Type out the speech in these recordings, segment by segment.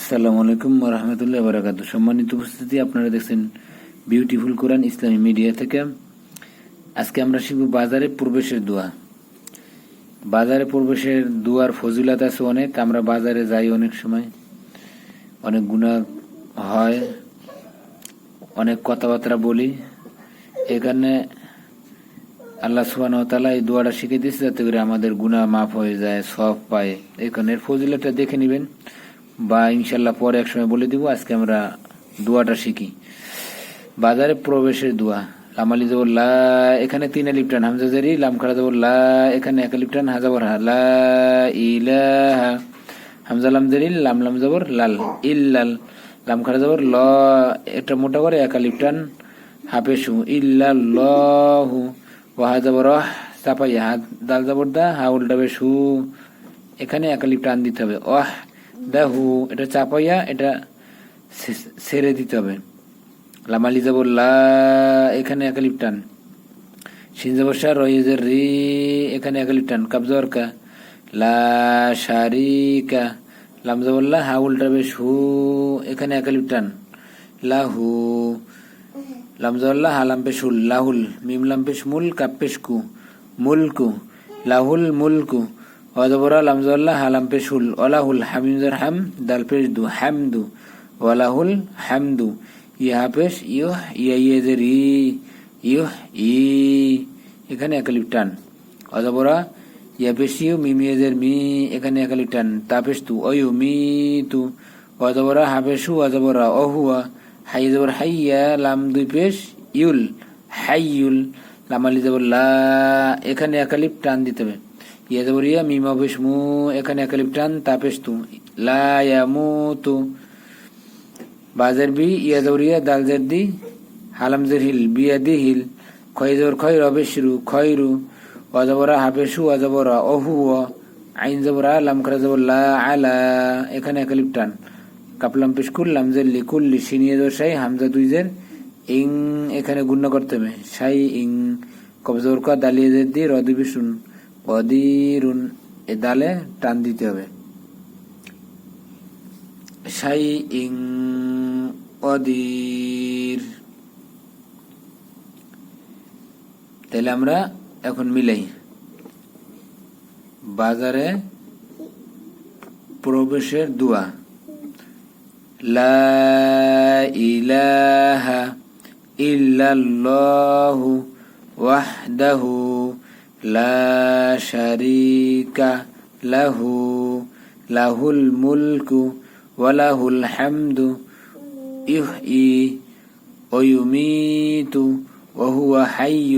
আসসালামু আলাইকুম রহমতুল্লাহ বারাকাত সম্মানিত উপস্থিতি, আপনারা দেখছেন বিউটিফুল কোরআন ইসলামী মিডিয়া থেকে। আজকে আমরা শিখব বাজারে প্রবেশের দোয়া। বাজারে প্রবেশের দুয়ার ফজিলত আছে অনেক, আমরা বাজারে যাই অনেক সময়। অনেক গুণা হয়, অনেক কথাবার্তা বলি। এখানে আল্লাহ সুবান তালা এই দোয়াটা শিখে দিয়েছে যাতে করে আমাদের গুণা মাফ হয়ে যায় সব পায়। এখানে এর ফজিলতটা দেখে নেবেন। বা ইনশাল্লাহ পরে এক সময় বলে দিব, আজকে আমরা দোয়াটা শিখি। বাজারে প্রবেশের দোয়া। লামালি জবর লা, এখানে তিন লিপটান হামজা জারি লাম খাড়া জবর লা, এখানে এক লিপটান হাজাবর হা লা, ইলাহা। হামজা লাম জারি, লাম লাম জবর লাল, ইল্লাল। লাম খাড়া জবর ল এটা মোটা করে এক লিপটান হাফেসু, ইল্লাল্লাহু। ওয়াহা জবর চাপাই হাত দাল জবর দা, হা উল্টাবে সু এখানে এক লিপটান দিতে হবে। ওয়াহ দাহু এটা চাপাইয়া এটা সেরে দিতে হবে। লামালি যাব লা, এখানে একালিপ টান সিন যাব সার রয়েছে রি, এখানে একালিপ টান কাবজর কা? লা শারিকা। লাম যাবল্লা হা উল্টাবে সু এখানে একালিপ টান লাহু লাম যাবল্লা হা হুল লাহুল। মিম, লাম পেশ মুল, কাপ পেশ কু মুলকু লাহুল মুলকু অজবরা লাম যাবল্লা হা পেশ হুল অলাহুল হামিম জর হাম, দাল পেশ দু, হামদু, ওয়ালাহুল হামদু, ইহা পেশ ইহ ইয়া ইয়ে যে রি ইহ, ই। এখানে একালিপ টান। অজবরা ইয়া পেশ ইউ মিম ইয়েজের মি, এখানে একালিপ টান। তা পেশ তু, অয়ু মি তু। অজবরা হাফেশু অজবরা অহুয়া। হাই জবর হাইয়া, লাম দুই পেশ ইউল, হাইয়ুল। লামালি জবর লা। এখানে একালিপ টান দিতে হবে। ইয়া জবর ইয়া মিম অফেশ মু এখানে একালিপ টান পেশ তু বাজার বি ইয়া দৌড়িয়া দাল জের দি হালাম জের হিল বিয়া দি হিল খয় জবর খয় রবে শুরু খয়রু অজবরা হাফেসু অজবরা অহু আইন জবরা লাম করা জবর লা আলা এখানে একালিপ টান কাপলাম পেশ কুল্লাম জের লি কুল্লি সিনিয়ে সাই হামজা দুই জের ইং এখানে গুণ্য করতে হবে সাই ইং কবজর কা দালিয়ে দি রদি অদিরুন এ দালে টান দিতে হবে। সাই ইং তাহলে আমরা এখন মিলাই। বাজারে প্রবেশের দোয়া। লা ইলাহা ইল্লাল্লাহু ওয়াহদাহু লা শারীকা লাহু লাহুল মুলকু ওয়ালাহুল হামদু ইহই ويميت وهو حي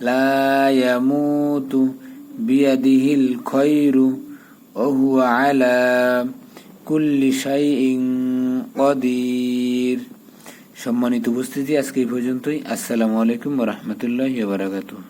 لا يموت بيده الخير وهو على كل شيء قدير সম্মানিত উপস্থিতি আজকে এই পর্যন্তই আসসালামু আলাইকুম রহমতুল্লাহ বারাকাতুহ